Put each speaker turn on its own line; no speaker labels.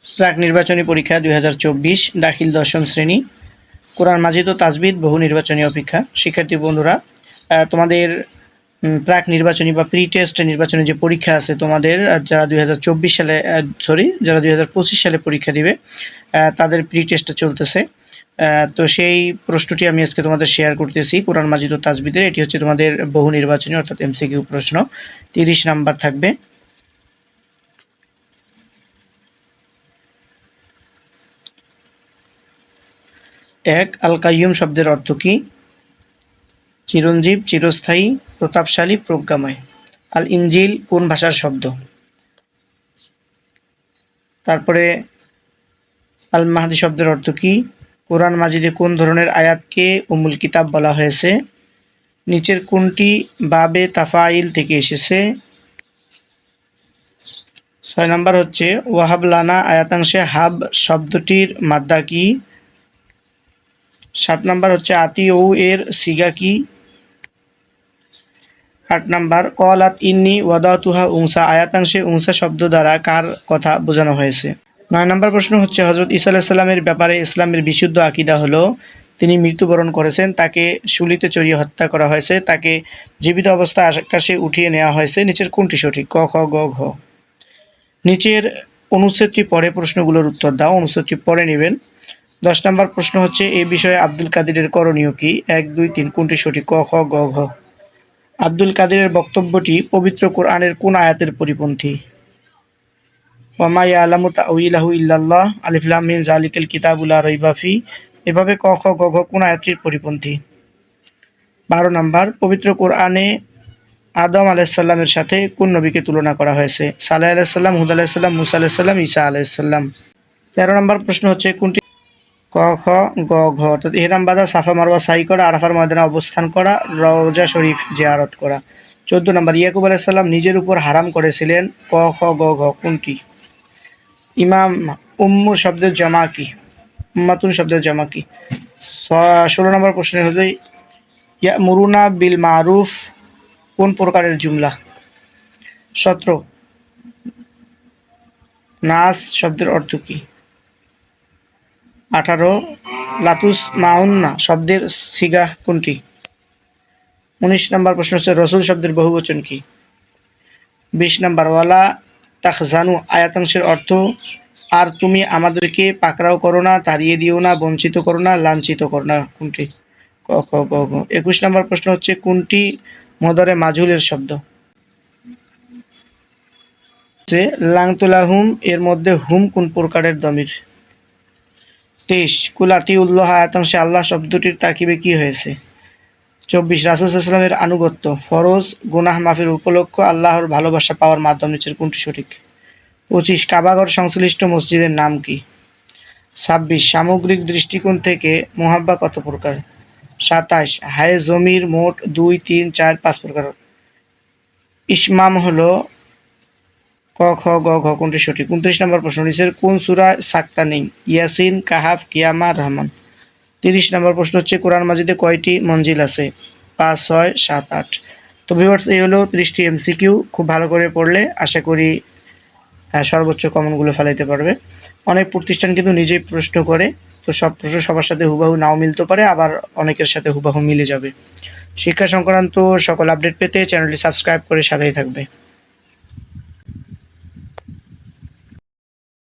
প্রাক নির্বাচনী পরীক্ষা দুই হাজার চব্বিশ, দাখিল দশম শ্রেণি। কোরআন মাজিদ ও তাজবিদ, বহু নির্বাচনী অপেক্ষা। শিক্ষার্থী বন্ধুরা তোমাদের প্রাক নির্বাচনী বা প্রি টেস্ট নির্বাচনী যে পরীক্ষা আছে, তোমাদের যারা দুই হাজার চব্বিশ সালে সরি যারা দুই হাজার পঁচিশ সালে পরীক্ষা দিবে তাদের প্রি টেস্টটা চলতেছে তো সেই প্রশ্নটি আমি আজকে তোমাদের শেয়ার করতেছি। কোরআন মাজিদ ও তাজবিদের, এটি হচ্ছে তোমাদের বহু নির্বাচনী, অর্থাৎ এমসিকিউ প্রশ্ন। তিরিশ নাম্বার থাকবে। এক আল কাইয়ুম শব্দের অর্থ কি? চিরঞ্জীব, চিরস্থায়ী, প্রতাপশালী, প্রজ্ঞাময়। আল ইঞ্জিল কোন ভাষার শব্দ? তারপরে আল মাহাদি শব্দের অর্থ কি? কোরআন মাজিদে কোন ধরনের আয়াতকে উমুল কিতাব বলা হয়েছে? নিচের কোনটি বাবে তাফাইল থেকে এসেছে? ছয় নম্বর হচ্ছে, ওয়াহাব লানা আয়াতাংশে হাব শব্দটির মাদ্দা কি? সাত নাম্বার হচ্ছে আতি ও এর সিগা কি? আট নাম্বার, কলাত ইন্নি ওয়াদাতুহা উংসা, আয়াতাংশে উংসা শব্দ দ্বারা কার কথা বোঝানো হয়েছে? নয় নম্বর প্রশ্ন হচ্ছে হজরত ইসা আলাহিসাল্লামের ব্যাপারে ইসলামের বিশুদ্ধ আকিদা হলো, তিনি মৃত্যুবরণ করেছেন, তাকে শুলিতে চড়িয়ে হত্যা করা হয়েছে, তাকে জীবিত অবস্থায় আকাশে উঠিয়ে নেওয়া হয়েছে, নিচের কোনটি সঠিক? ক, খ, গ, ঘ। নিচের অনুচ্ছেদটি পরে প্রশ্নগুলোর উত্তর দাও, অনুচ্ছেদটি পরে নেবেন। দশ নম্বর প্রশ্ন হচ্ছে এই বিষয়ে আব্দুল কাদিরের করণীয় কি? এক, দুই, তিন, কোনটি সঠিক? ক, খ, গ, ঘ। আব্দুল কাদিরের বক্তব্যটি পবিত্র কোরআনের কোন আয়াতের পরিপন্থী? ওয়ামাই আলামু তাউইলাহু ইল্লাল্লাহ আলিফলাম মিন জালিকাল কিতাবুলা রইবাফি এভাবে ক, খ, গ, ঘ কোন পরিপন্থী? বারো নাম্বার, পবিত্র কোরআনে আদম আলাইসাল্লামের সাথে কোন নবীকে তুলনা করা হয়েছে? সালাহ আলাইসাল্লাম হুদ আলাইসাল্লাম মুসা আলাইসাল্লাম ঈসা আলাইসাল্লাম তেরো নম্বর প্রশ্ন হচ্ছে, কোনটি ক, খ, গ, ঘ। অর্থাৎ এহরাম বাদা, সাফা মারওয়া, সাই করা, আরাফার ময়দানে অবস্থান করা, রওজা শরীফ জিয়ারত করা। চোদ্দ নম্বর, ইয়াকুব আলাইসাল্লাম নিজের উপর হারাম করেছিলেন। ক, খ, গ, ঘ, কোনটি? ইমাম উম্মু শব্দের জামা কি? উম্মাতুন শব্দের জামা কি? ষোলো নম্বর প্রশ্ন হলো ইয়া মুরুনা বিল মারুফ, কোন প্রকারের জুমলা? সতেরো। নাস শব্দের অর্থ কি? আঠারো, লাতুস, মাউন্না শব্দের সিগা কোনটি? উনিশ নম্বর প্রশ্ন হচ্ছে, রসুল শব্দের বহুবচন কি? বিশ নম্বর, ওয়ালা তাখজানু আয়াতাংশের অর্থ, আর তুমি আমাদেরকে পাকড়াও করো না, তাড়িয়ে দিও না, বঞ্চিত করো না, লাঞ্ছিত করো না, কোনটি? ক গ ঘ একুশ নম্বর প্রশ্ন হচ্ছে, কোনটি মদরে মাজহুলের শব্দ? লাংতুলাহুম, এর মধ্যে হুম কোন প্রকারের দমির? তেইশ কুলাতি উল্লাহ আয়াতাংশে আল্লাহ শব্দটির তারকিবে কি হয়েছে? চব্বিশ রাসুসাল্লামের আনুগত্য, ফরজ, গুনাহ মাফির উপলক্ষ আল্লাহর ভালোবাসা পাওয়ার মাধ্যম নিচের কোনটি সঠিক? পঁচিশ, কাবাগর সংশ্লিষ্ট মসজিদের নাম কি? ছাব্বিশ, সামগ্রিক দৃষ্টিকোণ থেকে মোহাব্বা কত প্রকার? সাতাশ হায়ে জমির মোট দুই, তিন, চার, পাঁচ প্রকার। ইসমাম হলো ক, খ, গ, ঘ, কোনটি সঠিক? উনত্রিশ নম্বর প্রশ্ন নিচের কোন সুরা সাক্তা নেই? ইয়াসিন, কাহাফ, কিয়ামা, রহমান। তিরিশ নম্বর প্রশ্ন হচ্ছে, কোরআন মাজিদে কয়টি মঞ্জিল আছে? পাঁচ, ছয়, সাত, আট। তো ভিউয়ার্স এই হলো ত্রিশটি এমসিকিউ খুব ভালো করে পড়লে আশা করি সর্বোচ্চ কমনগুলো ফেলাইতে পারবে। অনেক প্রতিষ্ঠান কিন্তু নিজেই প্রশ্ন করে, তো সব প্রশ্ন সবার সাথে হুবাহু নাও মিলতে পারে, আবার অনেকের সাথে হুবাহু মিলে যাবে। শিক্ষা সংক্রান্ত সকল আপডেট পেতে চ্যানেলটি সাবস্ক্রাইব করে সাথেই থাকবে।